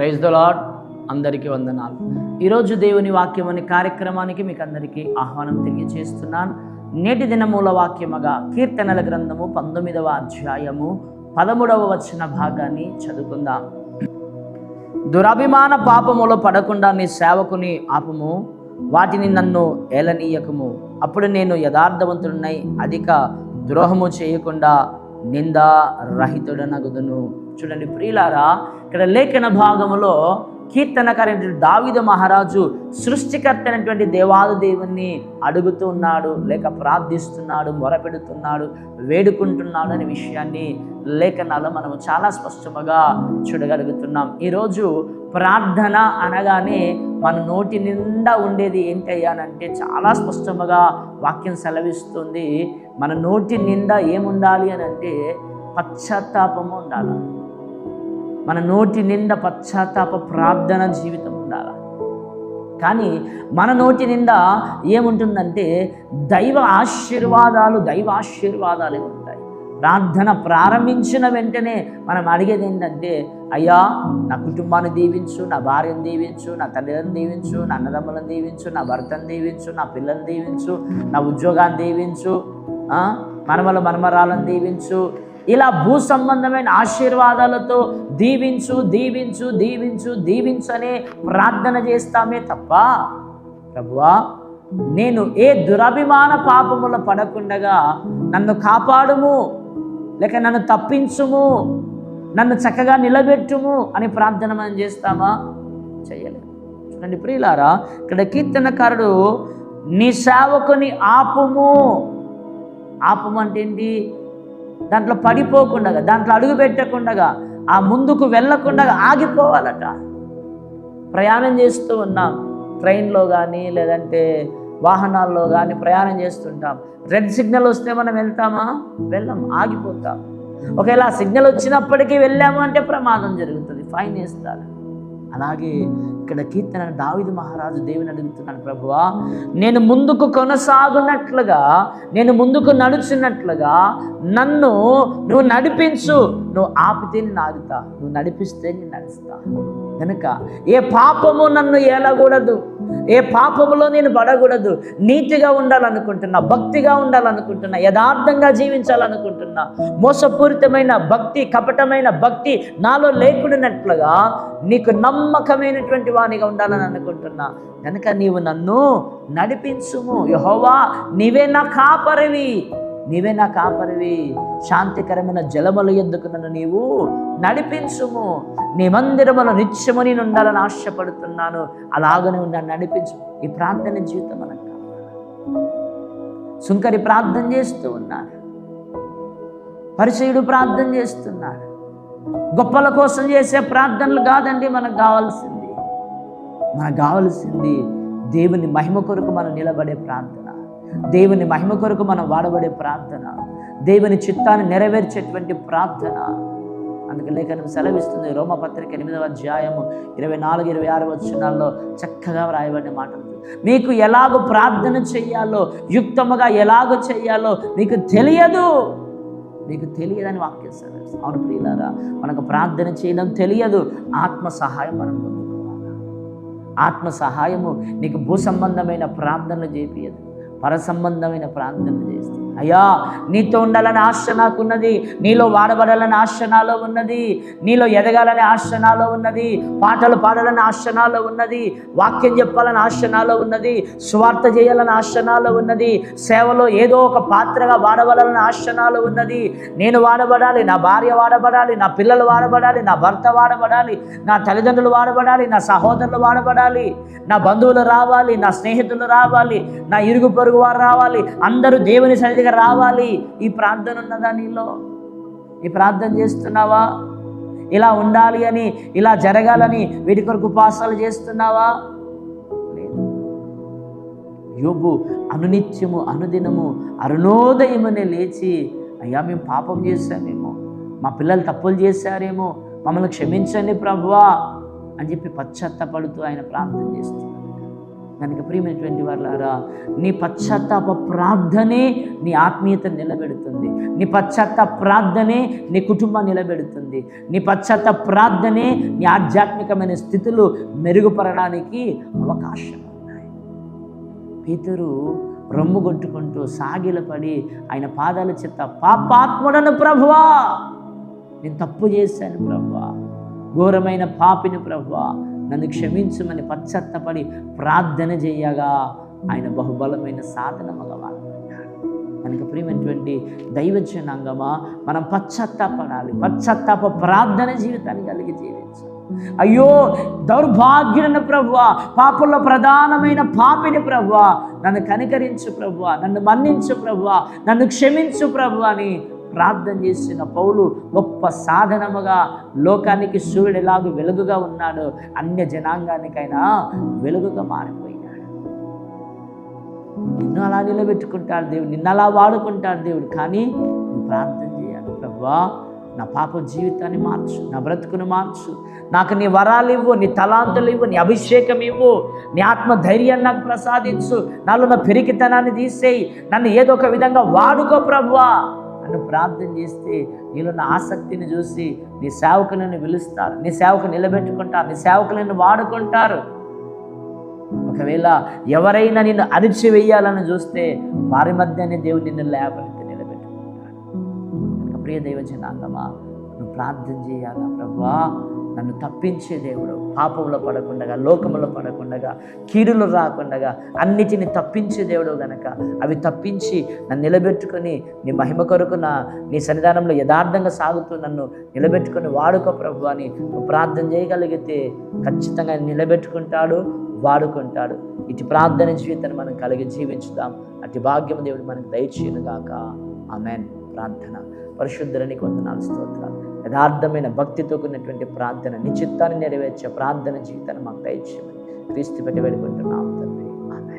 Praise the lord అందరికీ వందనాలు. ఈరోజు దేవుని వాక్యం అనే కార్యక్రమానికి మీకు అందరికీ ఆహ్వానం తెలియజేస్తున్నాను నేటి దినమూల వాక్యముగా కీర్తనల గ్రంథము పంతొమ్మిదవ అధ్యాయము పదమూడవ వచ్చిన భాగాన్ని చదువుకుందాం. దురభిమాన పాపములో పడకుండా నీ సేవకుని ఆపము. వాటిని నన్ను ఏలనీయకము. అప్పుడు నేను యథార్థవంతుడినై అధిక ద్రోహము చేయకుండా నిందా రహితుడనగుదును చూడండి. ప్రియులారా ఇక్కడ లేఖన భాగంలో కీర్తనకారైనటువంటి దావిద మహారాజు సృష్టికర్త అయినటువంటి దేవాది దేవుణ్ణి అడుగుతూ ఉన్నాడు లేక ప్రార్థిస్తున్నాడు మొరపెడుతున్నాడు వేడుకుంటున్నాడు అనే విషయాన్ని లేఖనాలు మనము చాలా స్పష్టముగా చూడగలుగుతున్నాం. ఈరోజు ప్రార్థన అనగానే మన నోటి నిండా ఉండేది ఏంటి అయ్యానంటే చాలా స్పష్టముగా వాక్యం సెలవిస్తుంది. మన నోటి నిండా ఏముండాలి అని అంటే పశ్చాత్తాపము ఉండాలి. మన నోటి నిండా పశ్చాత్తాప ప్రార్థన జీవితం ఉండాలి? కానీ మన నోటి నిండా ఏముంటుందంటే దైవ ఆశీర్వాదాలు దైవ ఆశీర్వాదాలే ఉంటాయి. ప్రార్థన ప్రారంభించిన వెంటనే మనం అడిగేది ఏంటంటే అయ్యా నా కుటుంబాన్ని దీవించు నా భార్యను దీవించు నా తల్లిదండ్రులను దీవించు నా అన్నదమ్ములను దీవించు నా భర్తను దీవించు నా పిల్లల్ని దీవించు నా ఉద్యోగాన్ని దీవించు మనమల మనమరాలను దీవించు ఇలా భూ సంబంధమైన ఆశీర్వాదాలతో దీవించు దీవించు దీవించు దీవించు అనే ప్రార్థన చేస్తామే తప్ప ప్రభువా నేను ఏ దురభిమాన పాపముల పడకుండగా నన్ను కాపాడుము లేక నన్ను తప్పించుము నన్ను చక్కగా నిలబెట్టుము అని ప్రార్థన మనం చేస్తామా? చేయలేదు చూడండి ప్రియులారా ఇక్కడ కీర్తనకారుడు నీ సేవకుని ఆపుము. ఆపము అంటే ఏంటి దాంట్లో పడిపోకుండా దాంట్లో అడుగు పెట్టకుండా ఆ ముందుకు వెళ్ళకుండా ఆగిపోవాలట. ప్రయాణం చేస్తూ ఉన్నాం. ట్రైన్లో కానీ లేదంటే వాహనాల్లో కానీ ప్రయాణం చేస్తుంటాం. రెడ్ సిగ్నల్ వస్తే మనం వెళ్తామా? వెళ్ళాం ఆగిపోతాం. ఒకవేళ సిగ్నల్ వచ్చినప్పటికీ వెళ్ళాము అంటే ప్రమాదం జరుగుతుంది. ఫైన్ వేస్తారు. అలాగే ఇక్కడ కీర్తన దావిది మహారాజు దేవుని అడుగుతున్నాడు ప్రభువా నేను ముందుకు కొనసాగునట్లుగా నేను ముందుకు నడుచున్నట్లుగా నన్ను నువ్వు నడిపించు. నువ్వు ఆపితే నేను ఆగుతా నువ్వు నడిపిస్తే నేను నడుస్తా. కనుక ఏ పాపము నన్ను ఏలకూడదు. ఏ పాపములో నేను పడకూడదు. నీతిగా ఉండాలనుకుంటున్నా భక్తిగా ఉండాలనుకుంటున్నా యథార్థంగా జీవించాలనుకుంటున్నా మోసపూరితమైన భక్తి కపటమైన భక్తి నాలో లేకుండానట్లుగా నీకు నమ్మకమైనటువంటి వానిగా ఉండాలని అనుకుంటున్నా. కనుక నీవు నన్ను నడిపించుము. యహోవా నీవే నా కాపరివి. నీవే నా కాపరివి. శాంతికరమైన జలముల ఎందుకు నన్ను నీవు నడిపించుము? నీ మందిరములో నిత్యము నేను ఉండాలని ఆశపడుతున్నాను. అలాగనే నన్ను నడిపించు. ఈ ప్రార్థన జీవితం మనకు సుంకరి ప్రార్థన చేస్తూ ఉన్నాడు పరిచయుడు ప్రార్థన చేస్తున్నాడు గొప్పల కోసం చేసే ప్రార్థనలు కాదండి మనకు కావాల్సింది. మనకు కావాల్సింది దేవుని మహిమ కొరకు మనం నిలబడే ప్రార్థన. దేవుని మహిమ కొరకు మనం వాడబడే ప్రార్థన దేవుని చిత్తాన్ని నెరవేర్చేటువంటి ప్రార్థన. అందుకే లేఖనం సెలవిస్తుంది రోమపత్రిక ఎనిమిదవ అధ్యాయము ఇరవై నాలుగు ఇరవై ఆరు వచ్చినాల్లో చక్కగా వ్రాయబడిన మాటలు మీకు ఎలాగో ప్రార్థన చెయ్యాలో యుక్తముగా ఎలాగో చెయ్యాలో మీకు తెలియదు. మీకు తెలియదని వాక్యం సెలవిస్తుంది. అవును ప్రియులారా మనకు ప్రార్థన చేయడం తెలియదు ఆత్మ సహాయం మనం పొందుకోవాలి. ఆత్మ సహాయము నీకు భూ సంబంధమైన ప్రార్థనలు చేపియదు. పరసంబంధమైన ప్రార్థన ప్రార్థనలు అయ్యా నీతో ఉండాలని ఆశ నాకున్నది నీలో వాడబడాలని ఆశ నాలో ఉన్నది నీలో ఎదగాలని ఆశ నాలో ఉన్నది పాటలు పాడాలని ఆశ నాలో ఉన్నది వాక్యం చెప్పాలని ఆశ నాలో ఉన్నది స్వార్థ చేయాలని ఆశ నాలో ఉన్నది సేవలో ఏదో ఒక పాత్రగా వాడబడాలని ఆశ నాలో ఉన్నది. నేను వాడబడాలి నా భార్య వాడబడాలి నా పిల్లలు వాడబడాలి నా భర్త వాడబడాలి నా తల్లిదండ్రులు వాడబడాలి నా సహోదరులు వాడబడాలి నా బంధువులు రావాలి నా స్నేహితులు రావాలి నా ఇరుగు పొరుగు వారు రావాలి అందరూ దేవుని సన్నిధిగా రావాలి. ఈ ప్రార్థన ఉన్నదా నీలో? ఈ ప్రార్థన చేస్తున్నావా? ఇలా ఉండాలి అని ఇలా జరగాలని వీటి కొరకు ఉపాసాలు చేస్తున్నావా? లేదు. యోబు అనునిత్యము అనుదినము అరుణోదయమనే లేచి అయ్యా మేము పాపం చేశామేమో. మా పిల్లలు తప్పులు చేశారేమో. మమ్మల్ని క్షమించండి ప్రభువా. అని చెప్పి పశ్చాత్తపడుతూ ఆయన ప్రార్థన చేస్తున్నారు కనుక ప్రియమైనటువంటి వాళ్ళారా నీ పశ్చాత్తాప ప్రార్థనే నీ ఆత్మీయత నిలబెడుతుంది. నీ పశ్చాత్తాప ప్రార్థనే నీ కుటుంబం నిలబెడుతుంది. నీ పశ్చాత్తాప ప్రార్థనే నీ ఆధ్యాత్మికమైన స్థితులు మెరుగుపడడానికి అవకాశం ఉన్నాయి. పేతురు రొమ్ము కొట్టుకుంటూ సాగిలపడి ఆయన పాదాల చెత్త పాపాత్ముడను ప్రభువా నేను తప్పు చేశాను ప్రభువా ఘోరమైన పాపిని ప్రభువా నన్ను క్షమించమని పశ్చత్తపడి ప్రార్థన చేయగా ఆయన బహుబలమైన సాధన మగవాడు మనకు ప్రియమైనటువంటి దైవజనాంగమా మనం పశ్చత్తాపడాలి. పశ్చత్తాప ప్రార్థన జీవితాన్ని కలిగి జీవించాలి అయ్యో దౌర్భాగ్యుడైన ప్రభు పాపంలో ప్రధానమైన పాపిని ప్రభు నన్ను కనికరించు ప్రభు నన్ను మన్నించు ప్రభు నన్ను క్షమించు ప్రభు అని ప్రార్థన చేసిన పౌలు గొప్ప సాధనముగా లోకానికి సూర్యుడు ఎలాగో వెలుగుగా ఉన్నాడు అన్య జనాంగానికైనా వెలుగుగా మారిపోయినాడు. నిన్ను అలా నిలబెట్టుకుంటాడు దేవుడు నిన్ను అలా వాడుకుంటాడు దేవుడు కానీ నువ్వు ప్రార్థన చేయాలి. ప్రభా నా పాప జీవితాన్ని మార్చు నా బ్రతుకును మార్చు. నాకు నీ వరాలు ఇవ్వు నీ తలాంతులు ఇవ్వు నీ అభిషేకం ఇవ్వు నీ ఆత్మ ధైర్యాన్ని నాకు ప్రసాదించు. నాలో నా పెరిగితనాన్ని తీసేయి. నన్ను ఏదో ఒక విధంగా వాడుకో ప్రభువా నువ్వు ప్రార్థన చేస్తే నీలో ఆసక్తిని చూసి నీ సేవకులను పిలుస్తారు. నీ సేవకు నిలబెట్టుకుంటారు. నీ సేవకులను వాడుకుంటారు. ఒకవేళ ఎవరైనా నిన్ను అణిచివేయాలని చూస్తే వారి మధ్యనే దేవుడు నిన్ను లేపనెత్తి నిలబెట్టుకుంటాడు. ప్రియ దైవ జనాంగమా నువ్వు ప్రార్థన చేయాలా ప్రభా నన్ను తప్పించే దేవుడు. పాపంలో పడకుండగా లోకములో పడకుండగా కీడులు రాకుండా అన్నిటిని తప్పించే దేవుడు గనక అవి తప్పించి నన్ను నిలబెట్టుకొని నీ మహిమ కొరకు నా నీ సన్నిధానంలో యథార్థంగా సాగుతూ నన్ను నిలబెట్టుకొని వాడుకో ప్రభు అని ప్రార్థన చేయగలిగితే ఖచ్చితంగా నిలబెట్టుకుంటాడు వాడుకుంటాడు. ఇటు ప్రార్థన జీవితాన్ని మనం కలిగి జీవించుదాం. అటు భాగ్యం దేవుడు మనకు దయచేయనుగాక. ఆమెన్. ప్రార్థన. పరిశుద్ధులని కొందనాలు స్తోత్రాలు. యథార్థమైన భక్తితో కూడినటువంటి ప్రార్థన నీ చిత్తాన్ని నెరవేర్చే ప్రార్థన జీవితాన్ని మాకు దయచేయమని క్రీస్తు పెట్టి వేడుకుంటున్నాం తండ్రి. ఆమె